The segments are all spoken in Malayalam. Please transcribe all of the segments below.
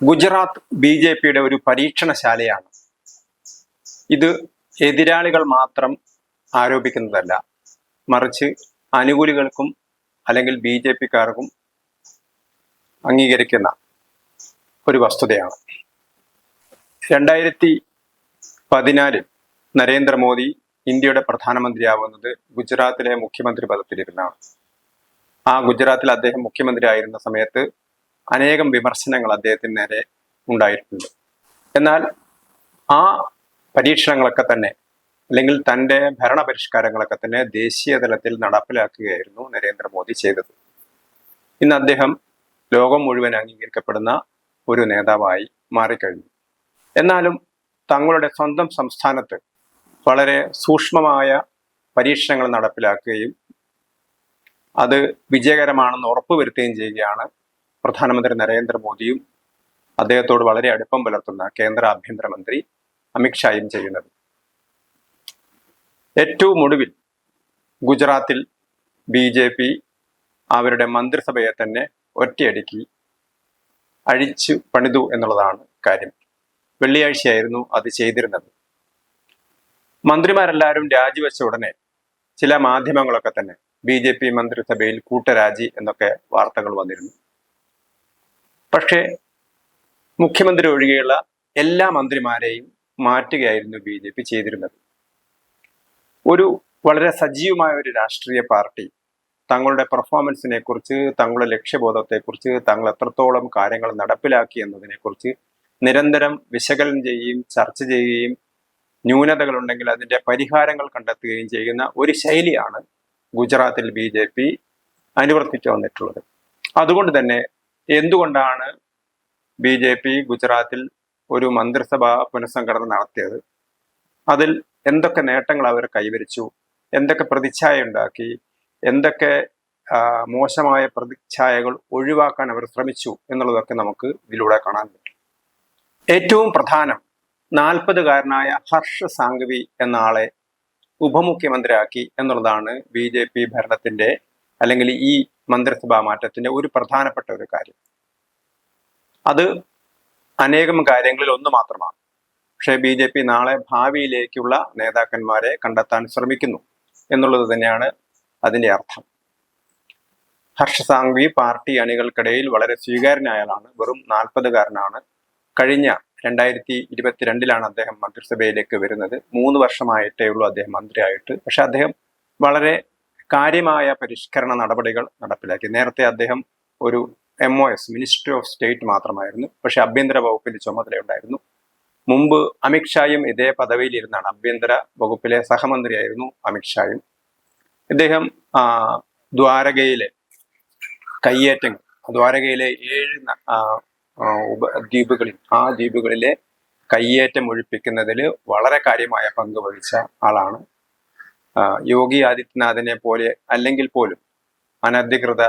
ഗുജറാത്ത് ബി ജെ പിയുടെ ഒരു പരീക്ഷണശാലയാണ്. ഇത് എതിരാളികൾ മാത്രം ആരോപിക്കുന്നതല്ല. മറിച്ച് അനുകൂലികൾക്കും അല്ലെങ്കിൽ ബി ജെ പിക്കാർക്കും അംഗീകരിക്കുന്ന ഒരു വസ്തുതയാണ്. രണ്ടായിരത്തി പതിനാലിൽ നരേന്ദ്രമോദി ഇന്ത്യയുടെ പ്രധാനമന്ത്രിയാവുന്നത് ഗുജറാത്തിലെ മുഖ്യമന്ത്രി പദത്തിലിരുന്നാണ്. ആ ഗുജറാത്തിൽ അദ്ദേഹം മുഖ്യമന്ത്രിയായിരുന്ന സമയത്ത് അനേകം വിമർശനങ്ങൾ അദ്ദേഹത്തിന് നേരെ ഉണ്ടായിട്ടുണ്ട്. എന്നാൽ ആ പരീക്ഷണങ്ങളൊക്കെ തന്നെ അല്ലെങ്കിൽ തന്റെ ഭരണ പരിഷ്കാരങ്ങളൊക്കെ തന്നെ ദേശീയ തലത്തിൽ നടപ്പിലാക്കുകയായിരുന്നു നരേന്ദ്രമോദി ചെയ്തത്. ഇന്ന് അദ്ദേഹം ലോകം മുഴുവൻ അംഗീകരിക്കപ്പെടുന്ന ഒരു നേതാവായി മാറിക്കഴിഞ്ഞു. എന്നാലും തങ്ങളുടെ സ്വന്തം സംസ്ഥാനത്ത് വളരെ സൂക്ഷ്മമായ പരീക്ഷണങ്ങൾ നടപ്പിലാക്കുകയും അത് വിജയകരമാണെന്ന് ഉറപ്പുവരുത്തുകയും ചെയ്യുകയാണ് പ്രധാനമന്ത്രി നരേന്ദ്രമോദിയും അദ്ദേഹത്തോട് വളരെ അടുപ്പം പുലർത്തുന്ന കേന്ദ്ര ആഭ്യന്തരമന്ത്രി അമിത്ഷായും ചെയ്യുന്നത്. ഏറ്റവും ഒടുവിൽ ഗുജറാത്തിൽ ബി ജെ പി അവരുടെ മന്ത്രിസഭയെ തന്നെ ഒറ്റയടിക്ക് അഴിച്ചു പണിതു എന്നുള്ളതാണ് കാര്യം. വെള്ളിയാഴ്ചയായിരുന്നു അത് ചെയ്തിരുന്നത്. മന്ത്രിമാരെല്ലാവരും രാജിവെച്ച ഉടനെ ചില മാധ്യമങ്ങളൊക്കെ തന്നെ ബി ജെ പി മന്ത്രിസഭയിൽ കൂട്ടരാജി എന്നൊക്കെ വാർത്തകൾ വന്നിരുന്നു. പക്ഷേ മുഖ്യമന്ത്രി ഒഴികെയുള്ള എല്ലാ മന്ത്രിമാരെയും മാറ്റുകയായിരുന്നു ബി ജെ പി ചെയ്തിരുന്നത്. ഒരു വളരെ സജീവമായ ഒരു രാഷ്ട്രീയ പാർട്ടി തങ്ങളുടെ പെർഫോമൻസിനെ കുറിച്ച് തങ്ങളുടെ ലക്ഷ്യബോധത്തെക്കുറിച്ച് തങ്ങൾ എത്രത്തോളം കാര്യങ്ങൾ നടപ്പിലാക്കി എന്നതിനെക്കുറിച്ച് നിരന്തരം വിശകലനം ചെയ്യുകയും ചർച്ച ചെയ്യുകയും ന്യൂനതകൾ ഉണ്ടെങ്കിൽ അതിന്റെ പരിഹാരങ്ങൾ കണ്ടെത്തുകയും ചെയ്യുന്ന ഒരു ശൈലിയാണ് ഗുജറാത്തിൽ ബി ജെ പി അനുവർത്തിച്ചു വന്നിട്ടുള്ളത്. അതുകൊണ്ട് തന്നെ എന്തുകൊണ്ടാണ് ബി ജെ പി ഗുജറാത്തിൽ ഒരു മന്ത്രിസഭ പുനഃസംഘടന നടത്തിയത്? അതിൽ എന്തൊക്കെ നേട്ടങ്ങൾ അവർ കൈവരിച്ചു? എന്തൊക്കെ പ്രതിച്ഛായ ഉണ്ടാക്കി? എന്തൊക്കെ മോശമായ പ്രതിച്ഛായകൾ ഒഴിവാക്കാൻ അവർ ശ്രമിച്ചു എന്നുള്ളതൊക്കെ നമുക്ക് ഇതിലൂടെ കാണാൻ പറ്റും. ഏറ്റവും പ്രധാനം നാൽപ്പതുകാരനായ ഹർഷ സാംഘവി എന്ന ആളെ ഉപമുഖ്യമന്ത്രിയാക്കി എന്നുള്ളതാണ് ബി ജെ പി ഭരണത്തിന്റെ അല്ലെങ്കിൽ ഈ മന്ത്രിസഭാ മാറ്റത്തിന്റെ ഒരു പ്രധാനപ്പെട്ട ഒരു കാര്യം. അത് അനേകം കാര്യങ്ങളിൽ ഒന്ന് മാത്രമാണ്. പക്ഷേ ബി ജെ പി നാളെ ഭാവിയിലേക്കുള്ള നേതാക്കന്മാരെ കണ്ടെത്താൻ ശ്രമിക്കുന്നു എന്നുള്ളത് തന്നെയാണ് അതിന്റെ അർത്ഥം. ഹർഷ പാർട്ടി അണികൾക്കിടയിൽ വളരെ സ്വീകാര്യനായ വെറും നാൽപ്പതുകാരനാണ്. കഴിഞ്ഞ രണ്ടായിരത്തി ഇരുപത്തിരണ്ടിലാണ് അദ്ദേഹം മന്ത്രിസഭയിലേക്ക് വരുന്നത്. മൂന്ന് വർഷമായിട്ടേ ഉള്ളൂ അദ്ദേഹം മന്ത്രിയായിട്ട്. പക്ഷെ അദ്ദേഹം വളരെ കാര്യമായ പരിഷ്കരണ നടപടികൾ നടപ്പിലാക്കി. നേരത്തെ അദ്ദേഹം ഒരു M O S ministry of state മാത്രമായിരുന്നു. പക്ഷെ ആഭ്യന്തര വകുപ്പിന്റെ ചുമതലയുണ്ടായിരുന്നു. മുമ്പ് അമിത്ഷായും ഇതേ പദവിയിൽ ഇരുന്നാണ് ആഭ്യന്തര വകുപ്പിലെ സഹമന്ത്രിയായിരുന്നു അമിത്ഷായും ഇദ്ദേഹം ദ്വാരകയിലെ കയ്യേറ്റങ്ങൾ ദ്വാരകയിലെ ഏഴ് ഉപ ദ്വീപുകളിൽ ആ ദ്വീപുകളിലെ കയ്യേറ്റം ഒഴിപ്പിക്കുന്നതിൽ വളരെ കാര്യമായ പങ്ക് വഹിച്ച ആളാണ് യോഗി ആദിത്യനാഥിനെ പോലെ അല്ലെങ്കിൽ പോലും അനധികൃത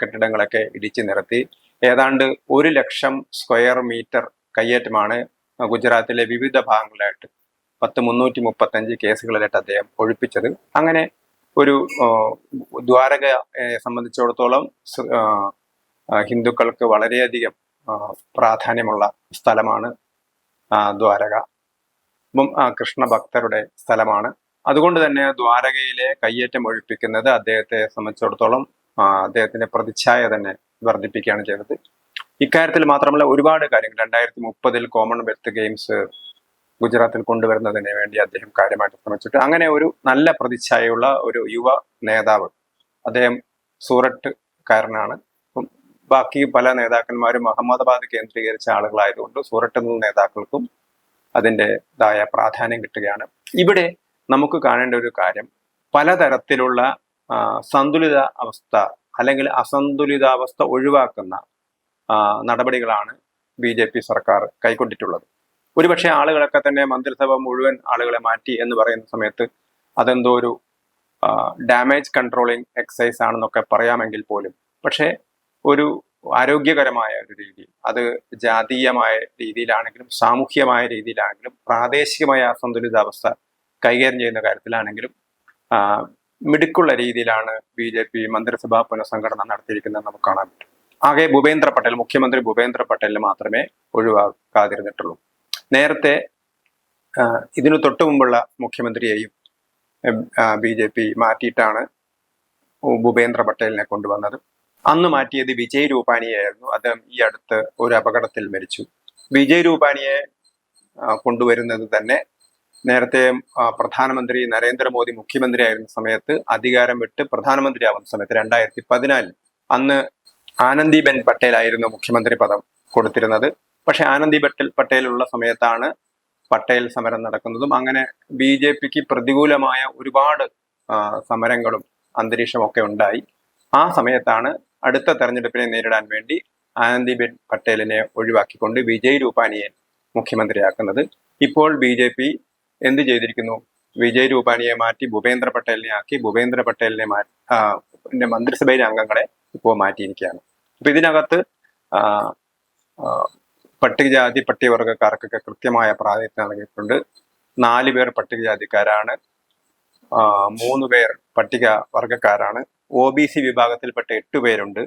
കെട്ടിടങ്ങളൊക്കെ ഇടിച്ചു നിരത്തി. ഏതാണ്ട് ഒരു ലക്ഷം സ്ക്വയർ മീറ്റർ കയ്യേറ്റമാണ് ഗുജറാത്തിലെ വിവിധ ഭാഗങ്ങളിലായിട്ട് പത്ത് മുന്നൂറ്റി മുപ്പത്തഞ്ച് കേസുകളിലായിട്ട് അദ്ദേഹം ഒഴിപ്പിച്ചത്. അങ്ങനെ ഒരു ദ്വാരക സംബന്ധിച്ചിടത്തോളം ഹിന്ദുക്കൾക്ക് വളരെയധികം പ്രാധാന്യമുള്ള സ്ഥലമാണ് ദ്വാരക. അപ്പം ആ, കൃഷ്ണ ഭക്തരുടെ സ്ഥലമാണ്. അതുകൊണ്ട് തന്നെ ദ്വാരകയിലെ കയ്യേറ്റം ഒഴിപ്പിക്കുന്നത് അദ്ദേഹത്തെ സംബന്ധിച്ചിടത്തോളം അദ്ദേഹത്തിന്റെ പ്രതിച്ഛായ തന്നെ വർദ്ധിപ്പിക്കുകയാണ് ചെയ്തത്. ഇക്കാര്യത്തിൽ മാത്രമല്ല ഒരുപാട് കാര്യങ്ങൾ. രണ്ടായിരത്തി മുപ്പതിൽ കോമൺവെൽത്ത് ഗെയിംസ് ഗുജറാത്തിൽ കൊണ്ടുവരുന്നതിന് വേണ്ടി അദ്ദേഹം കാര്യമായിട്ട് ശ്രമിച്ചിട്ട് അങ്ങനെ ഒരു നല്ല പ്രതിച്ഛായുള്ള ഒരു യുവ നേതാവ് അദ്ദേഹം സൂററ്റ് കാരനാണ്. ബാക്കി പല നേതാക്കന്മാരും അഹമ്മദാബാദ് കേന്ദ്രീകരിച്ച ആളുകളായതുകൊണ്ട് സൂററ്റ് നേതാക്കൾക്കും അതിന്റെതായ പ്രാധാന്യം കിട്ടുകയാണ്. ഇവിടെ നമുക്ക് കാണേണ്ട ഒരു കാര്യം പലതരത്തിലുള്ള സന്തുലിത അവസ്ഥ അല്ലെങ്കിൽ അസന്തുലിതാവസ്ഥ ഒഴിവാക്കുന്ന നടപടികളാണ് ബി ജെ പി സർക്കാർ കൈക്കൊണ്ടിട്ടുള്ളത്. ഒരുപക്ഷെ ആളുകളൊക്കെ തന്നെ മന്ത്രിസഭ മുഴുവൻ ആളുകളെ മാറ്റി എന്ന് പറയുന്ന സമയത്ത് അതെന്തോ ഒരു ഡാമേജ് കൺട്രോളിങ് എക്സസൈസ് ആണെന്നൊക്കെ പറയാമെങ്കിൽ പോലും. പക്ഷേ ഒരു ആരോഗ്യകരമായ ഒരു രീതി അത് ജാതീയമായ രീതിയിലാണെങ്കിലും സാമൂഹ്യമായ രീതിയിലാണെങ്കിലും പ്രാദേശികമായ അസന്തുലിതാവസ്ഥ കൈകാര്യം ചെയ്യുന്ന കാര്യത്തിലാണെങ്കിലും മിടുക്കുള്ള രീതിയിലാണ് ബി ജെ പി മന്ത്രിസഭാ പുനഃസംഘടന നടത്തിയിരിക്കുന്നത് നമുക്ക് കാണാൻ പറ്റും. ആകെ ഭൂപേന്ദ്ര പട്ടേൽ മുഖ്യമന്ത്രി ഭൂപേന്ദ്ര പട്ടേലിന് മാത്രമേ ഒഴിവാക്കാതിരുന്നിട്ടുള്ളൂ. നേരത്തെ ഇതിനു തൊട്ടു മുമ്പുള്ള മുഖ്യമന്ത്രിയെയും ബി ജെ പി മാറ്റിയിട്ടാണ് ഭൂപേന്ദ്ര പട്ടേലിനെ കൊണ്ടുവന്നത്. അന്ന് മാറ്റിയത് വിജയ് രൂപാനിയായിരുന്നു. അദ്ദേഹം ഈ അടുത്ത് ഒരു അപകടത്തിൽ മരിച്ചു. വിജയ് രൂപാനിയെ കൊണ്ടുവരുന്നത് തന്നെ നേരത്തെ പ്രധാനമന്ത്രി നരേന്ദ്രമോദി മുഖ്യമന്ത്രിയായിരുന്ന സമയത്ത് അധികാരം വിട്ട് പ്രധാനമന്ത്രിയാവുന്ന സമയത്ത് രണ്ടായിരത്തി പതിനാലിൽ അന്ന് പട്ടേൽ ആയിരുന്നു മുഖ്യമന്ത്രി പദം കൊടുത്തിരുന്നത്. പക്ഷെ ആനന്ദി പട്ടേൽ ഉള്ള സമയത്താണ് പട്ടേൽ സമരം നടക്കുന്നതും. അങ്ങനെ ബി ജെ പിക്ക് പ്രതികൂലമായ ഒരുപാട് സമരങ്ങളും അന്തരീക്ഷമൊക്കെ ഉണ്ടായി. ആ സമയത്താണ് അടുത്ത തെരഞ്ഞെടുപ്പിനെ നേരിടാൻ വേണ്ടി ആനന്ദിബെൻ പട്ടേലിനെ ഒഴിവാക്കിക്കൊണ്ട് വിജയ് രൂപാനിയെ മുഖ്യമന്ത്രിയാക്കുന്നത്. ഇപ്പോൾ ബി ജെ പി എന്ത് ചെയ്തിരിക്കുന്നു? വിജയ് രൂപാണിയെ മാറ്റി ഭൂപേന്ദ്ര പട്ടേലിനെ ആക്കി. ഭൂപേന്ദ്ര പട്ടേലിനെ മാറ്റി മന്ത്രിസഭയിലെ അംഗങ്ങളെ ഇപ്പോൾ മാറ്റിയിരിക്കുകയാണ്. അപ്പൊ ഇതിനകത്ത് പട്ടികജാതി പട്ടികവർഗക്കാർക്കൊക്കെ കൃത്യമായ പ്രാതിനിധ്യം നൽകിയിട്ടുണ്ട്. നാല് പേർ പട്ടികജാതിക്കാരാണ്. മൂന്ന് പേർ പട്ടിക വർഗക്കാരാണ് ഒ ബി സി വിഭാഗത്തിൽപ്പെട്ട എട്ട് പേരുണ്ട്.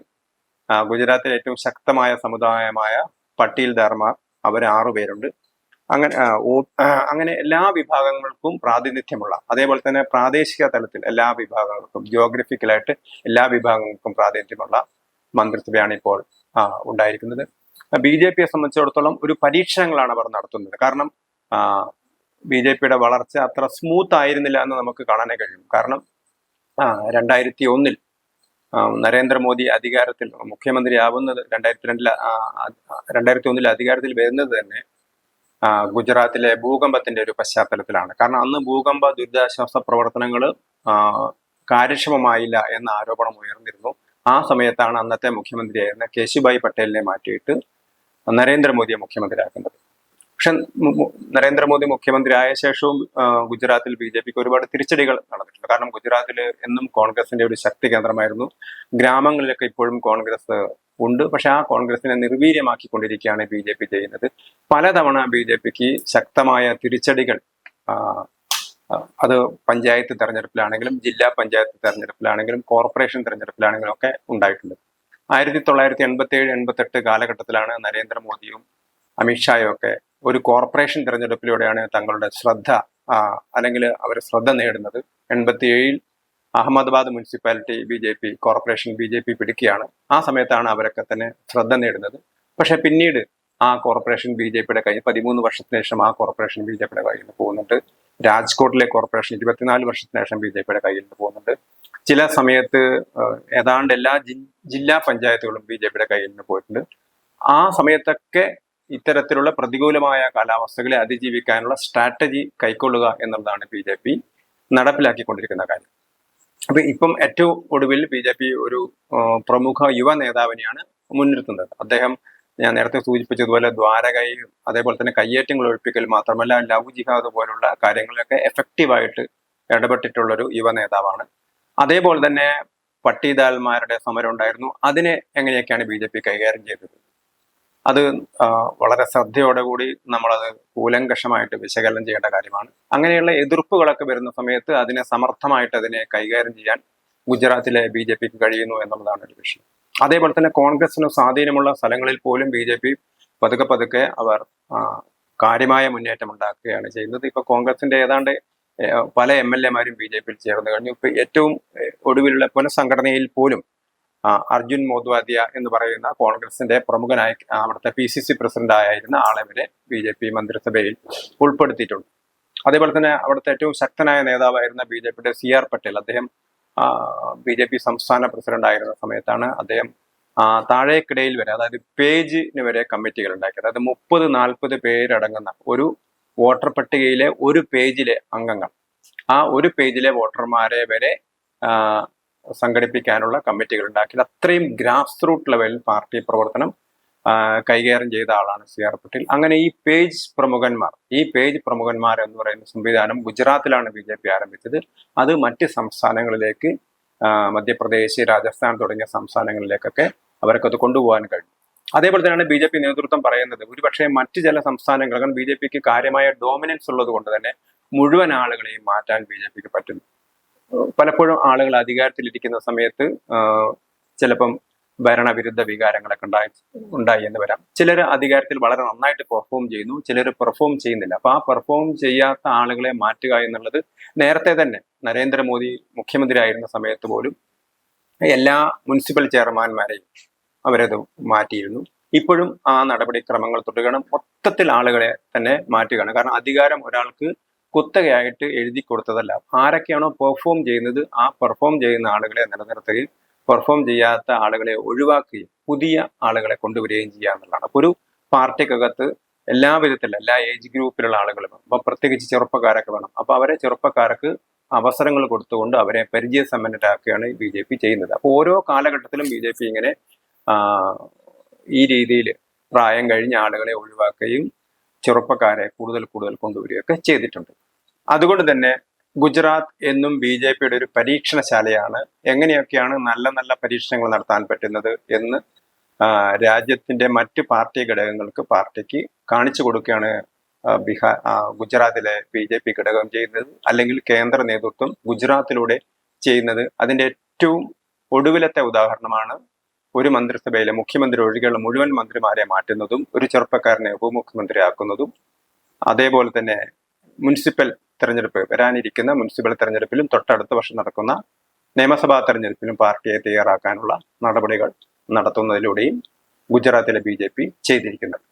ഗുജറാത്തിലെ ഏറ്റവും ശക്തമായ സമുദായമായ പട്ടീൽദാർമാർ അവർ ആറു പേരുണ്ട്. അങ്ങനെ അങ്ങനെ എല്ലാ വിഭാഗങ്ങൾക്കും പ്രാതിനിധ്യമുള്ള അതേപോലെ തന്നെ പ്രാദേശിക തലത്തിൽ എല്ലാ വിഭാഗങ്ങൾക്കും ജിയോഗ്രഫിക്കലായിട്ട് എല്ലാ വിഭാഗങ്ങൾക്കും പ്രാതിനിധ്യമുള്ള മന്ത്രിസഭയാണ് ഇപ്പോൾ ഉണ്ടായിരിക്കുന്നത്. ബി ജെ പിയെ സംബന്ധിച്ചിടത്തോളം ഒരു പരീക്ഷണങ്ങളാണ് അവർ നടത്തുന്നത്. കാരണം ബി ജെ പിയുടെ വളർച്ച അത്ര സ്മൂത്ത് ആയിരുന്നില്ല എന്ന് നമുക്ക് കാണാനേ കഴിയും. കാരണം രണ്ടായിരത്തി ഒന്നിൽ നരേന്ദ്രമോദി അധികാരത്തിൽ മുഖ്യമന്ത്രിയാവുന്നത് രണ്ടായിരത്തി രണ്ടിൽ രണ്ടായിരത്തി ഒന്നിൽ അധികാരത്തിൽ വരുന്നത് തന്നെ ഗുജറാത്തിലെ ഭൂകമ്പത്തിന്റെ ഒരു പശ്ചാത്തലത്തിലാണ്. കാരണം അന്ന് ഭൂകമ്പ ദുരിതാശ്വാസ പ്രവർത്തനങ്ങൾ കാര്യക്ഷമമായില്ല എന്ന ആരോപണം ഉയർന്നിരുന്നു. ആ സമയത്താണ് അന്നത്തെ മുഖ്യമന്ത്രിയായിരുന്ന കേശുഭായ് പട്ടേലിനെ മാറ്റിയിട്ട് നരേന്ദ്രമോദിയെ മുഖ്യമന്ത്രിയാക്കുന്നത്. പക്ഷെ നരേന്ദ്രമോദി മുഖ്യമന്ത്രി ആയ ശേഷവും ഗുജറാത്തിൽ ബി ജെ പിക്ക് ഒരുപാട് തിരിച്ചടികൾ നടന്നിട്ടുണ്ട്. കാരണം ഗുജറാത്തിൽ എന്നും കോൺഗ്രസിന്റെ ഒരു ശക്തി കേന്ദ്രമായിരുന്നു. ഗ്രാമങ്ങളിലൊക്കെ ഇപ്പോഴും കോൺഗ്രസ് ഉണ്ട്. പക്ഷെ ആ കോൺഗ്രസിനെ നിർവീര്യമാക്കിക്കൊണ്ടിരിക്കുകയാണ് ബി ജെ പി ചെയ്യുന്നത്. പലതവണ ബി ജെ പിക്ക് ശക്തമായ തിരിച്ചടികൾ അത് പഞ്ചായത്ത് തെരഞ്ഞെടുപ്പിലാണെങ്കിലും ജില്ലാ പഞ്ചായത്ത് തെരഞ്ഞെടുപ്പിലാണെങ്കിലും കോർപ്പറേഷൻ തെരഞ്ഞെടുപ്പിലാണെങ്കിലും ഒക്കെ ഉണ്ടായിട്ടുണ്ട്. ആയിരത്തി തൊള്ളായിരത്തി എൺപത്തി ഏഴ് എൺപത്തെട്ട് കാലഘട്ടത്തിലാണ് നരേന്ദ്രമോദിയും അമിത്ഷായും ഒക്കെ ഒരു കോർപ്പറേഷൻ തെരഞ്ഞെടുപ്പിലൂടെയാണ് തങ്ങളുടെ ശ്രദ്ധ അല്ലെങ്കിൽ അവർ ശ്രദ്ധ നേടുന്നത്. എൺപത്തി ഏഴിൽ Ahmedabad municipality B J P corporation B J P പിടിക്കുകയാണ്. ആ സമയത്താണ് അവരൊക്കെ തന്നെ ശ്രദ്ധ നേടുന്നത്. പക്ഷെ പിന്നീട് ആ കോർപ്പറേഷൻ ബി ജെ പിയുടെ കയ്യിൽ പതിമൂന്ന് വർഷത്തിന് ശേഷം ആ കോർപ്പറേഷൻ ബി ജെ പിയുടെ കയ്യിൽ നിന്ന് പോകുന്നുണ്ട്. രാജ്കോട്ടിലെ കോർപ്പറേഷൻ ഇരുപത്തിനാല് വർഷത്തിന് ശേഷം ബി ജെ പിയുടെ കയ്യിൽ നിന്ന് പോകുന്നുണ്ട്. ചില സമയത്ത് ഏതാണ്ട് എല്ലാ ജില്ലാ പഞ്ചായത്തുകളും ബി ജെ പിയുടെ കയ്യിൽ നിന്ന് പോയിട്ടുണ്ട്. ആ സമയത്തൊക്കെ ഇത്തരത്തിലുള്ള പ്രതികൂലമായ കാലാവസ്ഥകളെ അതിജീവിക്കാനുള്ള സ്ട്രാറ്റജി കൈക്കൊള്ളുക എന്നുള്ളതാണ് ബി ജെ പി നടപ്പിലാക്കിക്കൊണ്ടിരിക്കുന്ന കാര്യം. അപ്പൊ ഇപ്പം ഏറ്റവും ഒടുവിൽ ബി ജെ പി ഒരു പ്രമുഖ യുവ നേതാവിനെയാണ് മുൻനിർത്തുന്നത്. അദ്ദേഹം ഞാൻ നേരത്തെ സൂചിപ്പിച്ചതുപോലെ ദ്വാരകയും അതേപോലെ തന്നെ കയ്യേറ്റങ്ങൾ ഒഴിപ്പിക്കൽ മാത്രമല്ല ലവ് ജിഹാദ് പോലുള്ള കാര്യങ്ങളിലൊക്കെ എഫക്റ്റീവായിട്ട് ഇടപെട്ടിട്ടുള്ളൊരു യുവ നേതാവാണ്. അതേപോലെ തന്നെ പട്ടീദാൽമാരുടെ സമരം ഉണ്ടായിരുന്നു. അതിനെ എങ്ങനെയൊക്കെയാണ് ബി ജെ പി കൈകാര്യം ചെയ്തത്? അത് വളരെ ശ്രദ്ധയോടെ കൂടി നമ്മളത് കൂലങ്കഷമായിട്ട് വിശകലനം ചെയ്യേണ്ട കാര്യമാണ്. അങ്ങനെയുള്ള എതിർപ്പുകളൊക്കെ വരുന്ന സമയത്ത് അതിനെ സമർത്ഥമായിട്ട് അതിനെ കൈകാര്യം ചെയ്യാൻ ഗുജറാത്തിലെ ബി ജെ പിക്ക് കഴിയുന്നു എന്നുള്ളതാണ് ഒരു വിഷയം. അതേപോലെ തന്നെ കോൺഗ്രസിന് സ്വാധീനമുള്ള സ്ഥലങ്ങളിൽ പോലും ബി ജെ പി പതുക്കെ പതുക്കെ അവർ കാര്യമായ മുന്നേറ്റം ഉണ്ടാക്കുകയാണ് ചെയ്യുന്നത്. ഇപ്പൊ കോൺഗ്രസിന്റെ ഏതാണ്ട് പല എം എൽ എമാരും ബി ജെ പിയിൽ ചേർന്ന് കഴിഞ്ഞു. ഇപ്പൊ ഏറ്റവും ഒടുവിലുള്ള പുനഃസംഘടനയിൽ പോലും അർജുൻ മോദ്വാദിയ എന്ന് പറയുന്ന കോൺഗ്രസിന്റെ പ്രമുഖനായ അവിടുത്തെ പി സി സി പ്രസിഡന്റ് ആയിരുന്ന ആളെ വരെ ബി ജെ പി മന്ത്രിസഭയിൽ ഉൾപ്പെടുത്തിയിട്ടുണ്ട്. അതേപോലെ തന്നെ അവിടുത്തെ ഏറ്റവും ശക്തനായ നേതാവായിരുന്ന ബി ജെ പിയുടെ സി ആർ പട്ടേൽ അദ്ദേഹം ബി ജെ പി സംസ്ഥാന പ്രസിഡന്റ് ആയിരുന്ന സമയത്താണ് അദ്ദേഹം താഴേക്കിടയിൽ വരെ അതായത് പേജിന് വരെ കമ്മിറ്റികൾ ഉണ്ടാക്കി അതായത് മുപ്പത് നാൽപ്പത് പേരടങ്ങുന്ന ഒരു വോട്ടർ പട്ടികയിലെ ഒരു പേജിലെ അംഗങ്ങൾ. ആ ഒരു പേജിലെ വോട്ടർമാരെ വരെ സംഘടിപ്പിക്കാനുള്ള കമ്മിറ്റികൾ ഉണ്ടാക്കി. അത്രയും ഗ്രാസ് റൂട്ട് ലെവലിൽ പാർട്ടി പ്രവർത്തനം കൈകാര്യം ചെയ്ത ആളാണ് സി ആർ പട്ടേൽ. അങ്ങനെ ഈ പേജ് പ്രമുഖന്മാർ ഈ പേജ് പ്രമുഖന്മാർ എന്ന് പറയുന്ന സംവിധാനം ഗുജറാത്തിലാണ് ബി ജെ പി ആരംഭിച്ചത്. അത് മറ്റ് സംസ്ഥാനങ്ങളിലേക്ക് മധ്യപ്രദേശ് രാജസ്ഥാൻ തുടങ്ങിയ സംസ്ഥാനങ്ങളിലേക്കൊക്കെ അവർക്കത് കൊണ്ടുപോകാൻ കഴിഞ്ഞു. അതേപോലെ തന്നെയാണ് ബി ജെ പി നേതൃത്വം പറയുന്നത് ഒരുപക്ഷെ മറ്റ് ചില സംസ്ഥാനങ്ങൾ കാരണം ബി ജെ പിക്ക് കാര്യമായ ഡോമിനൻസ് ഉള്ളത് കൊണ്ട് തന്നെ മുഴുവൻ ആളുകളെയും മാറ്റാൻ ബി ജെ പിക്ക് പറ്റുന്നു. പലപ്പോഴും ആളുകൾ അധികാരത്തിലിരിക്കുന്ന സമയത്ത് ചിലപ്പം ഭരണവിരുദ്ധ വികാരങ്ങളൊക്കെ ഉണ്ടായി ഉണ്ടായി എന്ന് വരാം. ചിലർ അധികാരത്തിൽ വളരെ നന്നായിട്ട് പെർഫോം ചെയ്യുന്നു ചിലർ പെർഫോം ചെയ്യുന്നില്ല. അപ്പൊ ആ പെർഫോം ചെയ്യാത്ത ആളുകളെ മാറ്റുക എന്നുള്ളത് നേരത്തെ തന്നെ നരേന്ദ്രമോദി മുഖ്യമന്ത്രി ആയിരുന്ന സമയത്ത് പോലും എല്ലാ മുനിസിപ്പൽ ചെയർമാൻമാരെയും അവരത് മാറ്റിയിരുന്നു. ഇപ്പോഴും ആ നടപടിക്രമങ്ങൾ തുടരണം. മൊത്തത്തിൽ ആളുകളെ തന്നെ മാറ്റുകയാണ്. കാരണം അധികാരം ഒരാൾക്ക് കുത്തകയായിട്ട് എഴുതി കൊടുത്തതല്ല. ആരൊക്കെയാണോ പെർഫോം ചെയ്യുന്നത് ആ പെർഫോം ചെയ്യുന്ന ആളുകളെ നിലനിർത്തുകയും പെർഫോം ചെയ്യാത്ത ആളുകളെ ഒഴിവാക്കുകയും പുതിയ ആളുകളെ കൊണ്ടുവരികയും ചെയ്യുക എന്നുള്ളതാണ്. അപ്പൊ ഒരു പാർട്ടിക്കകത്ത് എല്ലാ വിധത്തിലും എല്ലാ ഏജ് ഗ്രൂപ്പിലുള്ള ആളുകൾ വേണം അപ്പൊ പ്രത്യേകിച്ച് ചെറുപ്പക്കാരൊക്കെ വേണം. അപ്പൊ അവരെ ചെറുപ്പക്കാർക്ക് അവസരങ്ങൾ കൊടുത്തുകൊണ്ട് അവരെ പരിചയസമ്പന്നരാക്കുകയാണ് ബി ജെ പി ചെയ്യുന്നത്. അപ്പോൾ ഓരോ കാലഘട്ടത്തിലും ബി ജെ പി ഇങ്ങനെ ഈ രീതിയിൽ പ്രായം കഴിഞ്ഞ ആളുകളെ ഒഴിവാക്കുകയും ചെറുപ്പക്കാരെ കൂടുതൽ കൂടുതൽ കൊണ്ടുവരികയൊക്കെ ചെയ്തിട്ടുണ്ട്. അതുകൊണ്ട് തന്നെ ഗുജറാത്ത് എന്നും ബി ജെ പിയുടെ ഒരു പരീക്ഷണശാലയാണ്. എങ്ങനെയൊക്കെയാണ് നല്ല നല്ല പരീക്ഷണങ്ങൾ നടത്താൻ പറ്റുന്നത് എന്ന് രാജ്യത്തിന്റെ മറ്റ് പാർട്ടി ഘടകങ്ങൾക്ക് പാർട്ടിക്ക് കാണിച്ചു കൊടുക്കുകയാണ് ബിഹാർ ഗുജറാത്തിലെ ബി ജെ പി ഘടകം ചെയ്യുന്നത് അല്ലെങ്കിൽ കേന്ദ്ര നേതൃത്വം ഗുജറാത്തിലൂടെ ചെയ്യുന്നത്. അതിന്റെ ഏറ്റവും ഒടുവിലത്തെ ഉദാഹരണമാണ് ഒരു മന്ത്രിസഭയിലെ മുഖ്യമന്ത്രി ഒഴികെയുള്ള മുഴുവൻ മന്ത്രിമാരെ മാറ്റുന്നതും ഒരു ചെറുപ്പക്കാരനെ ഉപമുഖ്യമന്ത്രിയാക്കുന്നതും അതേപോലെ തന്നെ മുനിസിപ്പൽ തെരഞ്ഞെടുപ്പ് വരാനിരിക്കുന്ന മുനിസിപ്പൽ തെരഞ്ഞെടുപ്പിലും തൊട്ടടുത്ത വർഷം നടക്കുന്ന നിയമസഭാ തെരഞ്ഞെടുപ്പിലും പാർട്ടിയെ തയ്യാറാക്കാനുള്ള നടപടികൾ നടത്തുന്നതിലൂടെയും ഗുജറാത്തിലെ ബി ചെയ്തിരിക്കുന്നത്